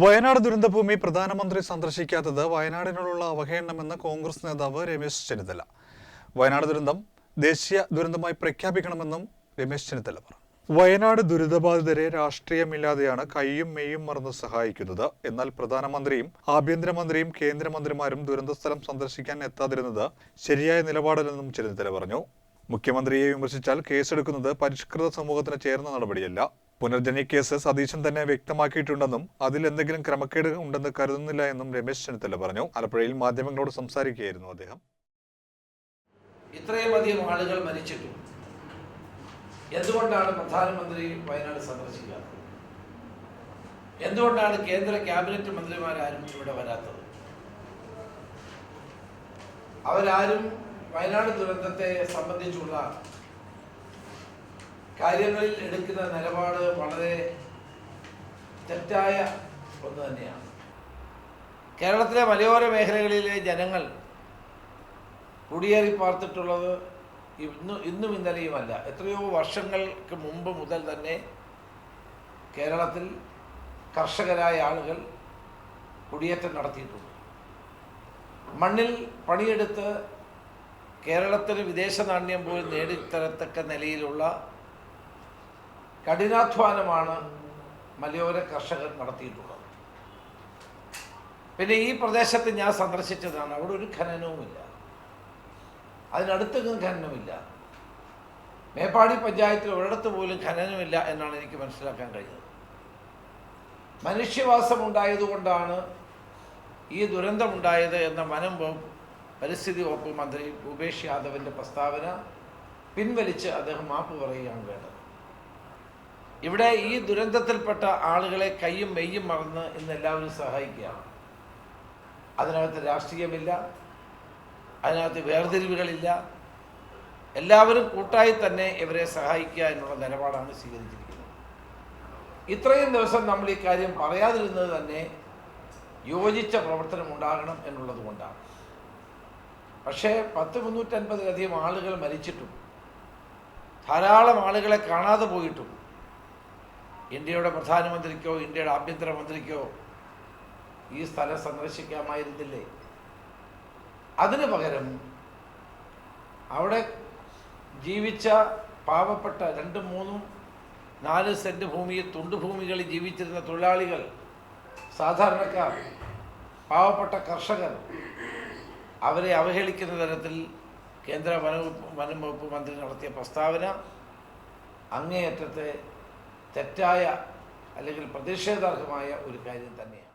വയനാട് ദുരന്തഭൂമി പ്രധാനമന്ത്രി സന്ദർശിക്കാത്തത് വയനാടിനോടുള്ള അവഹേളനമെന്ന് കോൺഗ്രസ് നേതാവ് രമേശ് ചെന്നിത്തല. വയനാട് ദുരന്തം ദേശീയ ദുരന്തമായി പ്രഖ്യാപിക്കണമെന്നും രമേശ് ചെന്നിത്തല പറഞ്ഞു. വയനാട് ദുരിതബാധിതരെ രാഷ്ട്രീയമില്ലാതെയാണ് കൈയും മെയ്യും മറന്ന് സഹായിക്കുന്നത്. എന്നാൽ പ്രധാനമന്ത്രിയും ആഭ്യന്തരമന്ത്രിയും കേന്ദ്രമന്ത്രിമാരും ദുരന്തസ്ഥലം സന്ദർശിക്കാൻ എത്താതിരുന്നത് ശരിയായ നിലപാടല്ലെന്നും ചെന്നിത്തല പറഞ്ഞു. മുഖ്യമന്ത്രിയെ വിമർശിച്ചാൽ കേസെടുക്കുന്നത് പരിഷ്കൃത സമൂഹത്തിന് ചേർന്ന നടപടിയല്ല. പുനർജനി കേസ് സതീശൻ തന്നെ വ്യക്തമാക്കിയിട്ടുണ്ടെന്നും അതിൽ എന്തെങ്കിലും ക്രമക്കേട് ഉണ്ടെന്ന് കരുതുന്നില്ല എന്നും രമേശ് ചെന്നിത്തല പറഞ്ഞു. ആലപ്പുഴയിൽ മാധ്യമങ്ങളോട് സംസാരിക്കുകയായിരുന്നു അദ്ദേഹം. ഇത്രയും അധികം ആളുകൾ മരിച്ചിട്ടും എന്തുകൊണ്ടാണ് പ്രധാനമന്ത്രി വയനാട് സന്ദർശിക്കാത്തത്? എന്തുകൊണ്ടാണ് കേന്ദ്ര ക്യാബിനറ്റ് മന്ത്രിമാരാരും ഇവിടെ വരാത്തത്? അവരാരും വയനാട് ദുരന്തത്തെ സംബന്ധിച്ചുള്ള കാര്യങ്ങളിൽ എടുക്കുന്ന നിലപാട് വളരെ തെറ്റായ ഒന്ന് തന്നെയാണ്. കേരളത്തിലെ മലയോര മേഖലകളിലെ ജനങ്ങൾ കുടിയേറി പാർത്തിട്ടുള്ളത് ഇന്ന് ഇന്നും ഇന്നലെയുമല്ല. എത്രയോ വർഷങ്ങൾക്ക് മുമ്പ് മുതൽ തന്നെ കേരളത്തിൽ കർഷകരായ ആളുകൾ കുടിയേറ്റം നടത്തിയിട്ടുണ്ട്. മണ്ണിൽ പണിയെടുത്ത് കേരളത്തിന് വിദേശ നാണ്യം പോലും നേടിത്തരത്തക്ക നിലയിലുള്ള കഠിനാധ്വാനമാണ് മലയോര കർഷകർ നടത്തിയിട്ടുള്ളത്. പിന്നെ ഈ പ്രദേശത്ത് ഞാൻ സന്ദർശിച്ചതാണ് അവിടെ ഒരു ഖനനവുമില്ല. അതിനടുത്തെങ്ങും ഖനനമില്ല. മേപ്പാടി പഞ്ചായത്തിൽ ഒരിടത്ത് പോലും ഖനനമില്ല എന്നാണ് എനിക്ക് മനസ്സിലാക്കാൻ കഴിഞ്ഞത്. മനുഷ്യവാസം ഉണ്ടായതുകൊണ്ടാണ് ഈ ദുരന്തമുണ്ടായത് എന്ന വനം പരിസ്ഥിതി വകുപ്പ് മന്ത്രി ഭൂപേഷ് യാദവിന്റെ പ്രസ്താവന പിൻവലിച്ച് അദ്ദേഹം മാപ്പ് പറയുകയാണ് വേണ്ടത്. ഇവിടെ ഈ ദുരന്തത്തിൽപ്പെട്ട ആളുകളെ കൈയും മെയ്യും മറന്ന് ഇന്ന് എല്ലാവരും സഹായിക്കുകയാണ്. അതിനകത്ത് രാഷ്ട്രീയമില്ല അതിനകത്ത് വേർതിരിവുകളില്ല. എല്ലാവരും കൂട്ടായി തന്നെ ഇവരെ സഹായിക്കുക എന്നുള്ള നിലപാടാണ് സ്വീകരിച്ചിരിക്കുന്നത്. ഇത്രയും ദിവസം നമ്മൾ ഈ കാര്യം പറയാതിരുന്നത് തന്നെ യോജിച്ച പ്രവർത്തനം ഉണ്ടാകണം എന്നുള്ളത് കൊണ്ടാണ്. പക്ഷേ പത്ത് മുന്നൂറ്റൻപതിലധികം ആളുകൾ മരിച്ചിട്ടും ധാരാളം ആളുകളെ കാണാതെ പോയിട്ടും ഇന്ത്യയുടെ പ്രധാനമന്ത്രിക്കോ ഇന്ത്യയുടെ ആഭ്യന്തരമന്ത്രിക്കോ ഈ സ്ഥലം സന്ദർശിക്കാമായിരുന്നില്ലേ? അതിനു പകരം അവിടെ ജീവിച്ച പാവപ്പെട്ട രണ്ടും മൂന്നും നാല് സെന്റ് ഭൂമിയിൽ തുണ്ടുഭൂമികളിൽ ജീവിച്ചിരുന്ന തൊഴിലാളികൾ സാധാരണക്കാർ പാവപ്പെട്ട കർഷകർ അവരെ അവഹേളിക്കുന്ന തരത്തിൽ കേന്ദ്ര വനവകുപ്പ് വനം വകുപ്പ് മന്ത്രി നടത്തിയ പ്രസ്താവന അങ്ങേയറ്റത്തെ തെറ്റായ അല്ലെങ്കിൽ പ്രതിഷേധാർഹമായ ഒരു കാര്യം തന്നെയാണ്.